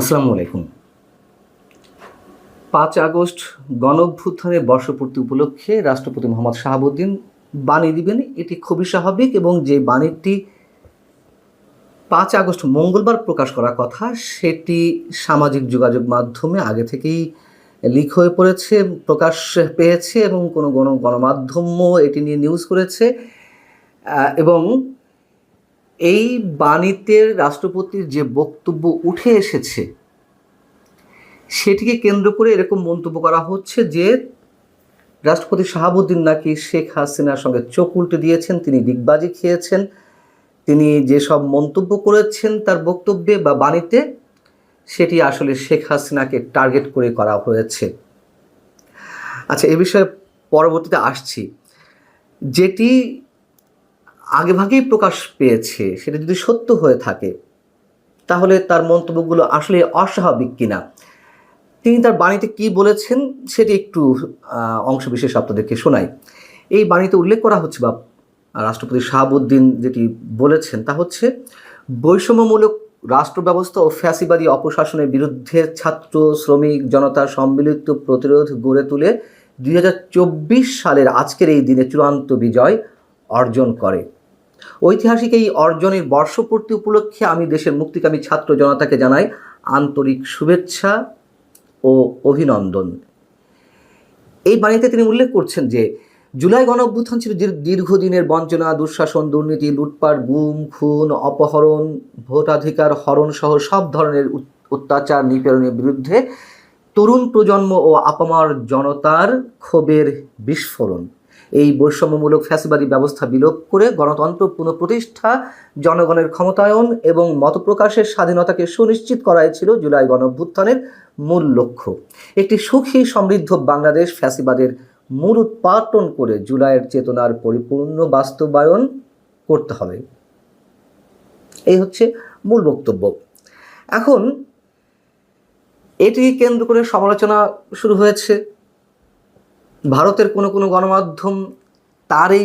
আসসালামু আলাইকুম। পাঁচ আগস্ট গণঅভ্যুত্থানের বর্ষপূর্তি উপলক্ষে রাষ্ট্রপতি মোহাম্মদ শাহাবুদ্দিন বাণী দিবেন, এটি খুবই স্বাভাবিক এবং যে বাণীটি পাঁচ আগস্ট মঙ্গলবার প্রকাশ করার কথা, সেটি সামাজিক যোগাযোগ মাধ্যমে আগে থেকেই লিক হয়ে পড়েছে, প্রকাশ পেয়েছে এবং কোনো গণ, গণমাধ্যমও এটি নিয়ে নিউজ করেছে। এবং এই বাণীতে রাষ্ট্রপতির যে বক্তব্য উঠে এসেছে, সেটিকে কেন্দ্র করে এরকম মন্তব্য করা হচ্ছে যে রাষ্ট্রপতি শাহাবুদ্দিন নাকি শেখ হাসিনার সঙ্গে চোখ উল্টে দিয়েছেন, তিনি ডিগবাজি খেয়েছেন, তিনি যেসব মন্তব্য করেছেন তার বক্তব্যে বা বাণীতে, সেটি আসলে শেখ হাসিনাকে টার্গেট করে করা হয়েছে। আচ্ছা এ বিষয়ে পরবর্তীতে আসছি। যেটি আগেভাগেই প্রকাশ পেয়েছে, সেটা যদি সত্য হয়ে থাকে, তাহলে তার মন্তব্যগুলো আসলে অস্বাভাবিক কিনা? তিনি তার বাণীতে কি বলেছেন, সেটি একটু অংশবিশেষ আপনাদেরকে শোনাই। এই বাণীতে উল্লেখ করা হচ্ছে বা রাষ্ট্রপতি শাহাবুদ্দিন যেটি বলেছেন, তা হচ্ছে, বৈষম্যমূলক রাষ্ট্র ব্যবস্থা ও ফ্যাসিবাদী অপশাসনের বিরুদ্ধে ছাত্র, শ্রমিক জনতার সম্মিলিত প্রতিরোধ গড়ে তুলে দুই হাজার চব্বিশ সালের আজকের এই দিনে চূড়ান্ত বিজয় অর্জন করে। ঐতিহাসিক এই অর্জনের বর্ষপূর্তি উপলক্ষে আমি দেশের মুক্তিকামী ছাত্র জনতাকে জানাই আন্তরিক শুভেচ্ছা ও অভিনন্দন। এই বাণীতে তিনি উল্লেখ করছেন যে, জুলাই গণ অভ্যুত্থান ছিল দীর্ঘদিনের বঞ্চনা, দুঃশাসন, দুর্নীতি, লুটপাট, গুম, খুন, অপহরণ, ভোটাধিকার হরণ সহ সব ধরনের অত্যাচার নিপীড়নের বিরুদ্ধে তরুণ প্রজন্ম ও আপামার জনতার ক্ষোভের বিস্ফোরণ। এই বৈষম্যমূলক ফ্যাসিবাদী ব্যবস্থা বিলোপ করে গণতন্ত্র পুনঃপ্রতিষ্ঠা, জনগণের ক্ষমতায়ন এবং মতপ্রকাশের স্বাধীনতাকে সুনিশ্চিত করাই ছিল জুলাই গণভ্যুত্থানের মূল লক্ষ্য। একটি সুখী, সমৃদ্ধ বাংলাদেশ ফ্যাসিবাদের মূল উৎপাটন করে জুলাইয়ের চেতনার পরিপূর্ণ বাস্তবায়ন করতে হবে। এই হচ্ছে মূল বক্তব্য। এখন এটি কেন্দ্র করে সমালোচনা শুরু হয়েছে। ভারতের কোনো কোনো গণমাধ্যম তার এই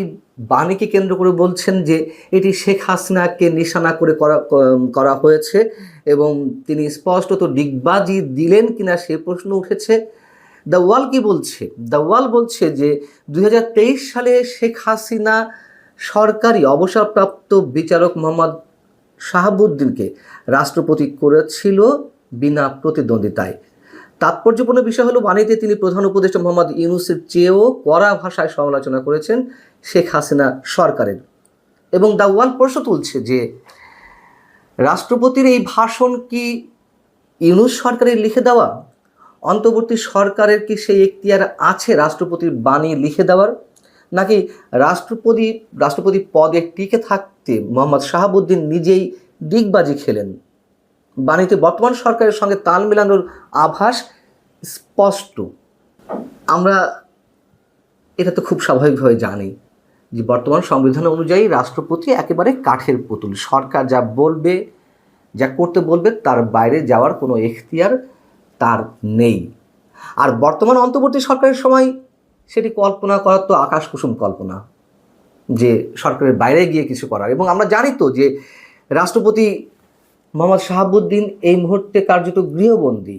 বাণীকে কেন্দ্র করে বলছেন যে এটি শেখ হাসিনাকে নিশানা করে করা করা হয়েছে এবং তিনি স্পষ্টত ডিগবাজি দিলেন কিনা সে প্রশ্ন উঠেছে। দ্য ওয়াল কি বলছে? দ্য ওয়াল বলছে যে দু হাজার তেইশ সালে শেখ হাসিনা সরকারি অবসরপ্রাপ্ত বিচারক মোহাম্মদ শাহাবুদ্দিনকে রাষ্ট্রপতি করেছিল বিনা প্রতিদ্বন্দ্বিতায়। তাৎপর্যপূর্ণ বিষয় হলো বাণীতে তিনি প্রধান উপদেষ্টা মোহাম্মদ ইউনুসের চেয়েও কড়া ভাষায় সমালোচনা করেছেন শেখ হাসিনা সরকারের। এবং দ্য ওয়াল প্রশ্ন তুলছে যে, রাষ্ট্রপতির এই ভাষণ কি ইউনুস সরকারের লিখে দেওয়া? অন্তর্বর্তী সরকারের কি সেই এখতিয়ার আছে রাষ্ট্রপতির বাণী লিখে দেওয়ার? নাকি রাষ্ট্রপতি রাষ্ট্রপতি পদে টিকে থাকতে মোহাম্মদ শাহাবুদ্দিন নিজেই দিগবাজি খেলেন? বাণীতে বর্তমান সরকারের সঙ্গে তাল মেলানোর আভাস স্পষ্ট। আমরা এটা তো খুব স্বাভাবিকভাবে জানি যে বর্তমান সংবিধান অনুযায়ী রাষ্ট্রপতি একেবারে কাঠের পুতুল। সরকার যা বলবে, যা করতে বলবে, তার বাইরে যাওয়ার কোনো এখতিয়ার তার নেই। আর বর্তমান অন্তর্বর্তী সরকারের সময় সেটি কল্পনা করার তো আকাশ কুসুম কল্পনা যে সরকারের বাইরে গিয়ে কিছু করার। এবং আমরা জানি তো যে রাষ্ট্রপতি মোহাম্মদ শাহাবুদ্দিন এই মুহূর্তে কার্যত গৃহবন্দী।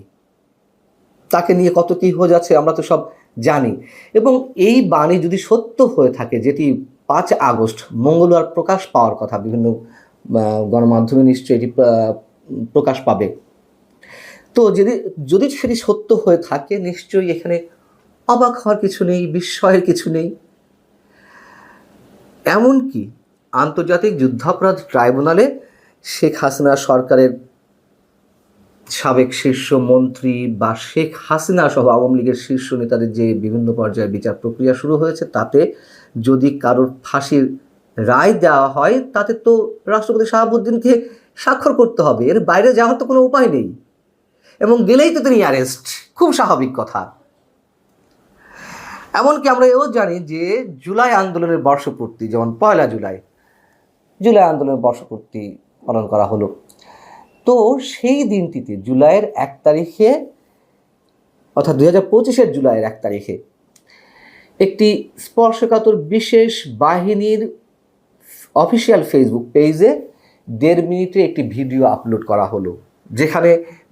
তাকে নিয়ে কত কী হয়ে যাচ্ছে আমরা তো সব জানি। এবং এই বাণী যদি সত্য হয়ে থাকে, যেটি পাঁচ আগস্ট মঙ্গলবার প্রকাশ পাওয়ার কথা, বিভিন্ন গণমাধ্যমে নিশ্চয়ই এটি প্রকাশ পাবে। তো যদি যদি সেটি সত্য হয়ে থাকে, নিশ্চয়ই এখানে অবাক হওয়ার কিছু নেই, বিস্ময়ের কিছু নেই। এমনকি আন্তর্জাতিক যুদ্ধাপরাধ ট্রাইব্যুনালে শেখ হাসিনা সরকারের সাবেক শীর্ষ মন্ত্রী বা শেখ হাসিনা সহ আওয়ামী লীগের শীর্ষ নেতাদের যে বিভিন্ন পর্যায়ে বিচার প্রক্রিয়া শুরু হয়েছে, তাতে যদি কারোর ফাঁসির রায় দেওয়া হয়, তাতে তো রাষ্ট্রপতি শাহাবুদ্দিনকে স্বাক্ষর করতে হবে। এর বাইরে যাওয়ার তো কোনো উপায় নেই। এবং গেলেই তো তিনি অ্যারেস্ট। খুব স্বাভাবিক কথা। এমনকি আমরা এও জানি যে জুলাই আন্দোলনের বর্ষপূর্তি, যেমন পয়লা জুলাই জুলাই আন্দোলনের বর্ষপূর্তি পালন করা হলো। তো সেই দিনটিতে জুলাইয়ের এক তারিখে অর্থাৎ দুই হাজার পঁচিশের জুলাইয়ের এক তারিখে একটি স্পর্শকাতর বিশেষ বাহিনীর অফিসিয়াল ফেসবুক পেজে দেড় মিনিটে একটি ভিডিও আপলোড করা হলো, যেখানে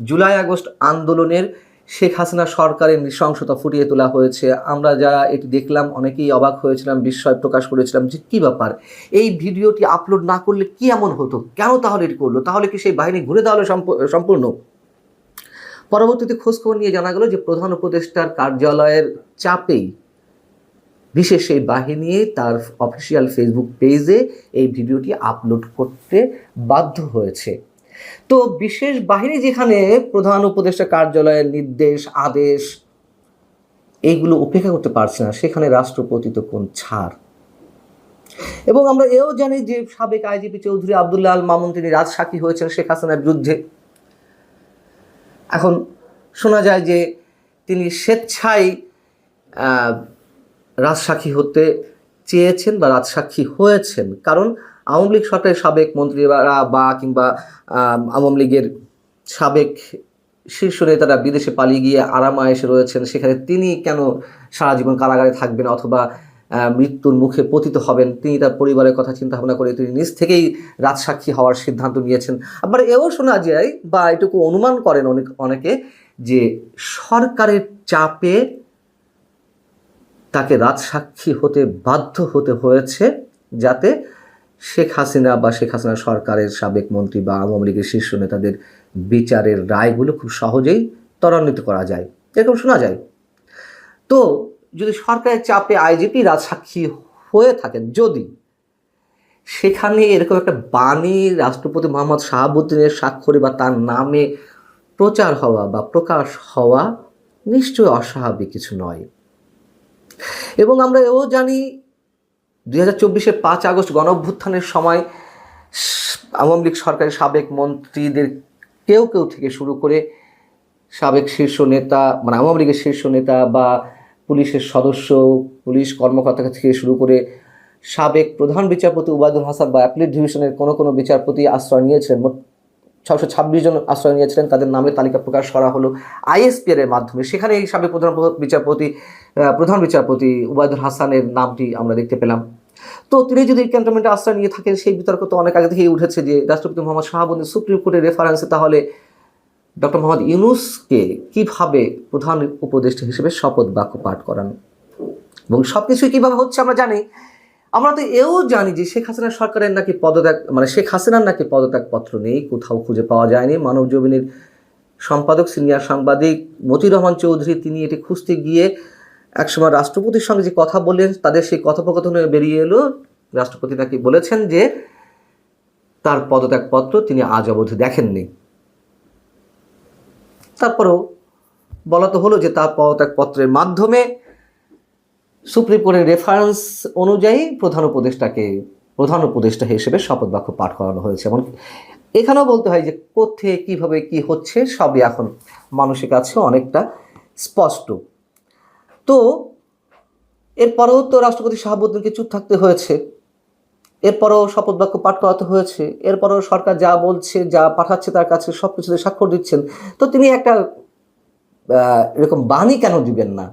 জুলাই আগস্ট আন্দোলনের শেখ হাসিনা সরকারের নৃশংসতা ফুটিয়ে তোলা হয়েছে। আমরা যারা এটি দেখলাম, অনেকেই অবাক হয়েছিলাম, বিস্ময় প্রকাশ করেছিলাম যে কী ব্যাপার? এই ভিডিওটি আপলোড না করলে কি এমন হতো? কেন তাহলে এটি করল? তাহলে কি সেই বাহিনী ঘুরে দেওয়া সম্প- সম্পূর্ণ? পরবর্তীতে খোঁজখবর নিয়ে জানা গেল যে প্রধান উপদেষ্টার কার্যালয়ের চাপেই বিশেষ এই বাহিনী তার অফিসিয়াল ফেসবুক পেজে এই ভিডিওটি আপলোড করতে বাধ্য হয়েছে। তো বিশেষ বাহিনী যেখানে প্রধান উপদেষ্টা কার্যালয়ের নির্দেশ, আদেশ এইগুলো উপেক্ষা করতে পারছে না, সেখানে রাষ্ট্রপতি তো কোন ছাড়। এবং আমরা এও জানি যে সাবেক আইজিপি চৌধুরী আবদুল্লাহ আল মামুন তিনি রাজসাক্ষী হয়েছেন শেখ হাসিনার বিরুদ্ধে। এখন শোনা যায় যে তিনি স্বেচ্ছায় রাজসাক্ষী হতে চেয়েছেন বা রাজসাক্ষী হয়েছেন। কারণ আওয়ামী লীগ সরকারের সাবেক মন্ত্রীরা বা কিংবা আওয়ামী লীগের সাবেক শীর্ষ নেতারা বিদেশে পালিয়ে গিয়ে আরামায়েশে রয়েছেন, সেখানে তিনি কেন সারা জীবন কারাগারে থাকবেন অথবা মৃত্যুর মুখে পতিত হবেন? তিনি তার পরিবারের কথা চিন্তা ভাবনা করে তিনি নিজ থেকেই রাজসাক্ষী হওয়ার সিদ্ধান্ত নিয়েছেন। আবার এও শোনা যায় বা এটুকু অনুমান করেন অনেক, অনেকে যে সরকারের চাপে তাকে রাজসাক্ষী হতে বাধ্য হতে হয়েছে যাতে শেখ হাসিনা বা শেখ হাসিনা সরকারের সাবেক মন্ত্রী বা আওয়ামী লীগের শীর্ষ নেতাদের বিচারের রায়গুলো খুব সহজেই ত্বরান্বিত করা যায়। এরকম শোনা যায়। তো যদি সরকারের চাপে আইজিপি রাজসাক্ষী হয়ে থাকেন, যদি সেখানে এরকম একটা বাণী রাষ্ট্রপতি মোহাম্মদ শাহাবুদ্দিনের স্বাক্ষরে বা তার নামে প্রচার হওয়া বা প্রকাশ হওয়া নিশ্চয়ই অস্বাভাবিক কিছু নয়। এবং আমরা এও জানি দুই হাজার পাঁচ আগস্ট গণভ্যুত্থানের সময় আওয়ামী লীগ সরকারের সাবেক মন্ত্রীদের কেউ কেউ থেকে শুরু করে সাবেক শীর্ষ নেতা মানে আওয়ামী লীগের শীর্ষ নেতা বা পুলিশের সদস্য, পুলিশ কর্মকর্তা থেকে শুরু করে সাবেক প্রধান বিচারপতি উবায়দুল হাসান বা অ্যাপ্লিট ডিভিশনের কোনো কোনো বিচারপতি আশ্রয় নিয়েছিলেন। ছশো ছাব্বিশ জন আশ্রয় নিয়েছিলেন, তাদের নামের তালিকা প্রকাশ করা হলো আইএসপিআর এর মাধ্যমে। সেখানে এই সাবেক প্রধান বিচারপতি প্রধান বিচারপতি উবায়দুল হাসানের নামটি আমরা দেখতে পেলাম। তো তিনি যদি ক্যান্টনমেন্টে আশ্রয় নিয়ে থাকেন, সেই বিতর্ক তো অনেক আগে থেকেই উঠেছে যে রাষ্ট্রপতি মোহাম্মদ শাহাবুদ্দিন সুপ্রিম কোর্টের রেফারেন্সে তাহলে ডক্টর মোহাম্মদ ইউনুসকে কীভাবে প্রধান উপদেষ্টা হিসেবে শপথ বাক্য পাঠ করান? এবং সব কিছুই কীভাবে হচ্ছে আমরা জানি আমরা তো এও জানি যে শেখ হাসিনা সরকারের নাকি পদত্যাগ মানে শেখ হাসিনার নাকি পদত্যাগপত্র নেই, কোথাও খুঁজে পাওয়া যায়নি। মানব জমিনের সম্পাদক, সিনিয়র সাংবাদিক মতিউর রহমান চৌধুরী, তিনি এটি খুঁজতে গিয়ে একসময় রাষ্ট্রপতির সঙ্গে যে কথা বললেন, তাদের সেই কথোপকথনে বেরিয়ে এলো। রাষ্ট্রপতি নাকি বলেছেন যে তার পদত্যাগপত্র তিনি আজ অবধি দেখেননি। তারপরেও বলা তো হলো যে তার পদত্যাগপত্রের মাধ্যমে সুপ্রিম কোর্টের রেফারেন্স অনুযায়ী প্রধান উপদেষ্টাকে, প্রধান উপদেষ্টা হিসেবে শপথ বাক্য পাঠ করানো হয়েছে। এমন এখানেও বলতে হয় যে কোথায় কীভাবে, কি হচ্ছে, সবই এখন মানুষের কাছে অনেকটা স্পষ্ট। তো, এরপরেও তো রাষ্ট্রপতি শাহাবুদ্দিনকে চুপ থাকতে হয়েছে। এরপরও শপথ বাক্য পাঠ করাতে হয়েছে। এরপরও সরকার যা বলছে, যা পাঠাচ্ছে তার কাছে সব কিছুতে স্বাক্ষর দিচ্ছেন। তো তিনি একটা এরকম বাণী কেন দিবেন না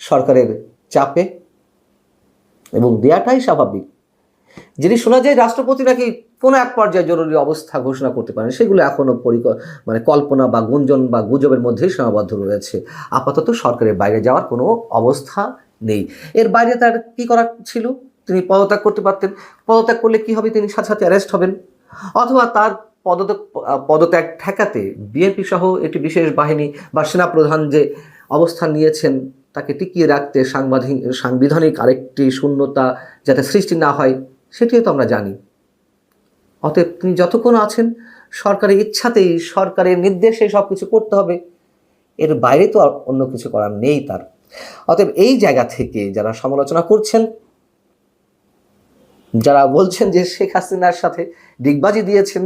সরকারের চাপে এবং দেয়াটাই স্বাভাবিক। যদি শোনা যায় রাষ্ট্রপতি নাকি কোনো এক পর্যায়ে জরুরি অবস্থা ঘোষণা করতে পারেন, সেগুলো এখনও পরিক মানে কল্পনা বা গুঞ্জন বা গুজবের মধ্যেই সীমাবদ্ধ রয়েছে। আপাতত সরকারের বাইরে যাওয়ার কোনো অবস্থা নেই। এর বাইরে তার কি করার ছিল? তিনি পদত্যাগ করতে পারতেন। পদত্যাগ করলে কি হবে? তিনি সাথে সাথে অ্যারেস্ট হবেন। অথবা তার পদত্যাগ পদত্যাগ ঠেকাতে বিএনপি সহ একটি বিশেষ বাহিনী বা সেনাপ্রধান যে অবস্থান নিয়েছেন তাকে টিকিয়ে রাখতে সাংবাদিক সাংবিধানিক আরেকটি শূন্যতা যাতে সৃষ্টি না হয়, সেটিও তো আমরা জানি। অতএব তিনি যতক্ষণ আছেন, সরকারের ইচ্ছাতেই, সরকারের নির্দেশে সব কিছু করতে হবে। এর বাইরে তো অন্য কিছু করার নেই তার। অতএব এই জায়গা থেকে যারা সমালোচনা করছেন, যারা বলছেন যে শেখ হাসিনার সাথে ডিগবাজি দিয়েছেন,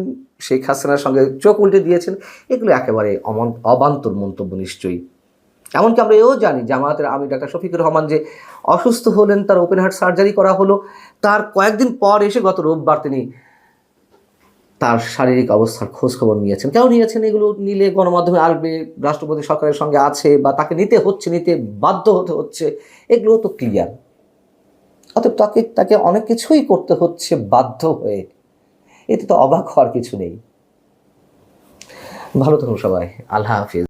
শেখ হাসিনার সঙ্গে চোখ উল্টে দিয়েছেন, এগুলো একেবারে অবান্তর মন্তব্য নিশ্চয়ই। এমনকি আমরা এও জানি জামায়াতের আমি ডাক্তার শফিকুর রহমান যে অসুস্থ হলেন, তার ওপেন হার্ট সার্জারি করা হলো। তার কয়েকদিন পর এসে গত রোববার তিনি তার শারীরিক অবস্থার খোঁজ খবর নিয়েছেন। কেন নিয়েছেন? এগুলো নিলে গণমাধ্যমে আসবে রাষ্ট্রপতি সরকারের সঙ্গে আছে বা তাকে নিতে হচ্ছে, নিতে বাধ্য হতে হচ্ছে এগুলো তো ক্লিয়ার অতএব তাকে তাকে অনেক কিছুই করতে হচ্ছে বাধ্য হয়ে। এতে তো অবাক হওয়ার কিছু নেই। ভালো থাকুন সবাই। আল্লাহ হাফিজ।